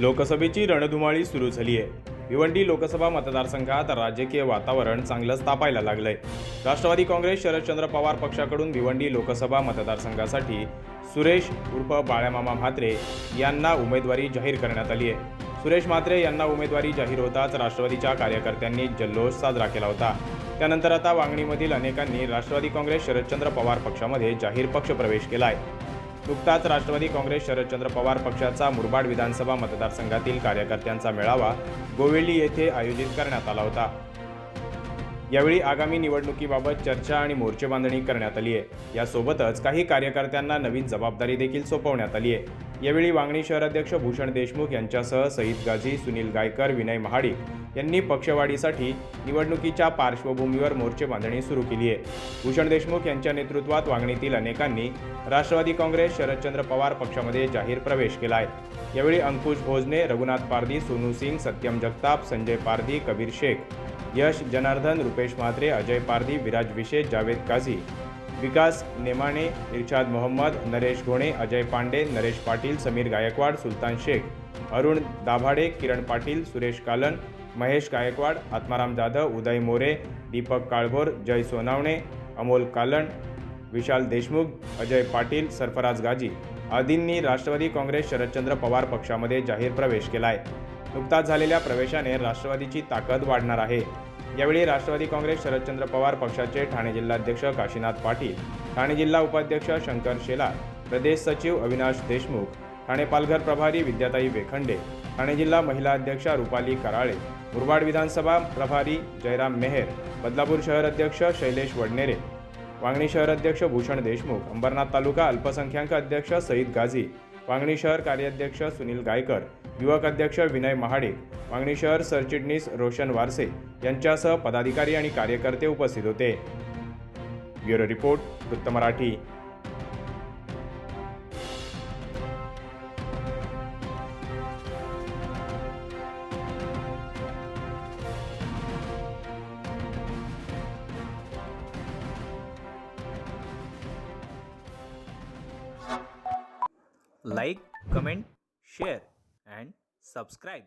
लोकसभेची रणधुमाळी सुरू झाली आहे भिवंडी लोकसभा मतदारसंघात राजकीय वातावरण चांगलंच तापायला लागलंय. राष्ट्रवादी काँग्रेस शरदचंद्र पवार पक्षाकडून भिवंडी लोकसभा मतदारसंघासाठी सुरेश उर्फ बाळ्यामामा म्हात्रे यांना उमेदवारी जाहीर करण्यात आली आहे. सुरेश म्हात्रे यांना उमेदवारी जाहीर होताच राष्ट्रवादीच्या कार्यकर्त्यांनी जल्लोष साजरा केला होता. त्यानंतर आता वांगणीमधील अनेकांनी राष्ट्रवादी काँग्रेस शरदचंद्र पवार पक्षामध्ये जाहीर पक्षप्रवेश आहे नुकताच राष्ट्रवादी काँग्रेस शरदचंद्र पवार पक्षाचा मुरबाड विधानसभा मतदारसंघातील कार्यकर्त्यांचा मेळावा गोवेली येथे आयोजित करण्यात आला होता. यावेळी आगामी निवडणुकीबाबत चर्चा आणि मोर्चेबांधणी करण्यात आली आहे. यासोबतच काही कार्यकर्त्यांना नवीन जबाबदारी देखील सोपवण्यात आली आहे. यावेळी वांगणी शहराध्यक्ष भूषण देशमुख यांच्यासह सईद गाझी सुनील गायकर विनय महाडिक यांनी पक्षवाढीसाठी निवडणुकीच्या पार्श्वभूमीवर मोर्चे बांधणी सुरू केली आहे. भूषण देशमुख यांच्या नेतृत्वात वांगणीतील अनेकांनी राष्ट्रवादी काँग्रेस शरदचंद्र पवार पक्षामध्ये जाहीर प्रवेश केला आहे. यावेळी अंकुश भोजने रघुनाथ पारधी सोनू सिंग सत्यम जगताप संजय पारधी कबीर शेख यश जनार्दन रुपेश म्हात्रे अजय पारधी विराज विशेष जावेद काझी विकास नेमाणे इर्शाद मोहम्मद नरेश घोणे अजय पांडे नरेश पाटील समीर गायकवाड सुलतान शेख अरुण दाभाडे किरण पाटील सुरेश कालन महेश गायकवाड आत्माराम जाधव उदय मोरे दीपक काळभोर जय सोनावणे अमोल कालन विशाल देशमुख अजय पाटील सरफराज गाजी आदींनी राष्ट्रवादी काँग्रेस शरदचंद्र पवार पक्षामध्ये जाहीर प्रवेश केला आहे नुकताच झालेल्या प्रवेशाने राष्ट्रवादीची ताकद वाढणार आहे. यावेळी राष्ट्रवादी काँग्रेस शरदचंद्र पवार पक्षाचे ठाणे जिल्हाध्यक्ष काशीनाथ पाटील ठाणे जिल्हा उपाध्यक्ष शंकर शेलार प्रदेश सचिव अविनाश देशमुख ठाणे पालघर प्रभारी विद्याताई वेखंडे ठाणे जिल्हा महिला अध्यक्षा रुपाली कराळे मुरबाड विधानसभा प्रभारी जयराम मेहेर बदलापूर शहर अध्यक्ष शैलेश वडनेरे वांगणी शहर अध्यक्ष भूषण देशमुख अंबरनाथ तालुका अल्पसंख्याक अध्यक्ष सईद गाझी वांगणी शहर कार्याध्यक्ष सुनील गायकर युवक अध्यक्ष विनय महाडे मागणी शहर सरचिटणीस रोशन वारसे यांच्यासह पदाधिकारी आणि कार्यकर्ते उपस्थित होते. ब्युरो रिपोर्ट वृत्त Marathi. Like comment share. And subscribe